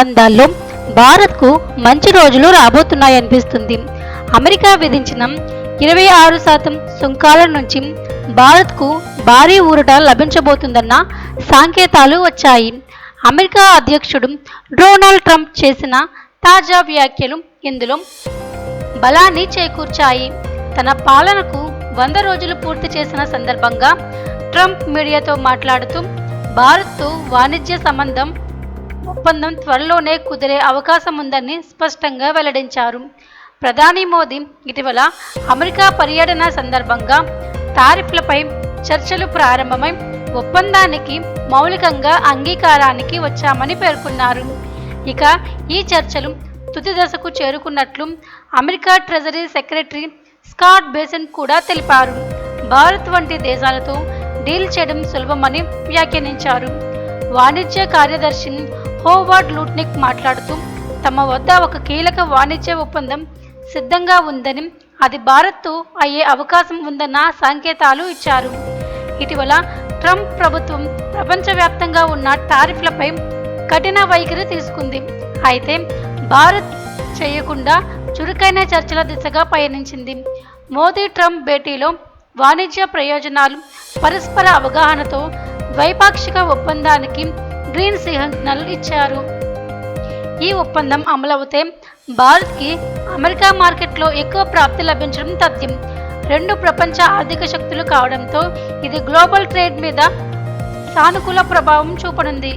సంబంధాల్లో భారత్కు మంచి రోజులు రాబోతున్నాయనిపిస్తుంది. అమెరికా విధించిన ఇరవై ఆరు శాతం సుంకాల నుంచి భారత్కు భారీ ఊరట లభించబోతుందన్న సంకేతాలు వచ్చాయి. అమెరికా అధ్యక్షుడు డొనాల్డ్ ట్రంప్ చేసిన తాజా వ్యాఖ్యలు ఇందులో బలాన్ని చేకూర్చాయి. తన పాలనకు వంద రోజులు పూర్తి చేసిన సందర్భంగా ట్రంప్ మీడియాతో మాట్లాడుతూ భారత్తో వాణిజ్య సంబంధం ఒప్పందం త్వరలోనే కుదిరే అవకాశం ఉందని స్పష్టంగా వెల్లడించారు. ప్రధాని మోదీ ఇటీవల అమెరికా పర్యటన సందర్భంగా టారిఫ్లపై చర్చలు ప్రారంభమై ఒప్పందానికి మౌలికంగా అంగీకారానికి వచ్చామని పేర్కొన్నారు. ఇక ఈ చర్చలు తుది దశకు చేరుకున్నట్లు America treasury secretary Scott Bessent కూడా తెలిపారు. భారత్ వంటి దేశాలతో డీల్ చేయడం సులభమని వ్యాఖ్యానించారు. వాణిజ్య కార్యదర్శి హోవార్డ్ లూట్నిక్ మాట్లాడుతూ తమ వద్ద ఒక కీలక వాణిజ్య ఒప్పందం సిద్ధంగా ఉందని అది భారత్తో అయ్యే అవకాశం ఉందన్న సంకేతాలు ఇచ్చారు. ఇటీవల ట్రంప్ ప్రభుత్వం ప్రపంచవ్యాప్తంగా ఉన్న టారిఫ్లపై కఠిన వైఖరి తీసుకుంది. అయితే భారత్ చేయకుండా చురుకైన చర్చల దిశగా పయనించింది. మోదీ ట్రంప్ భేటీలో వాణిజ్య ప్రయోజనాలు పరస్పర అవగాహనతో ద్వైపాక్షిక ఒప్పందానికి గ్రీన్ సిగ్నల్ ఇచ్చారు. ఈ ఒప్పందం అమలవుతే భారత్కి అమెరికా మార్కెట్లో ఎక్కువ ప్రాప్తి లభించడం తథ్యం. రెండు ప్రపంచ ఆర్థిక శక్తులు కావడంతో ఇది గ్లోబల్ ట్రేడ్ మీద సానుకూల ప్రభావం చూపనుంది.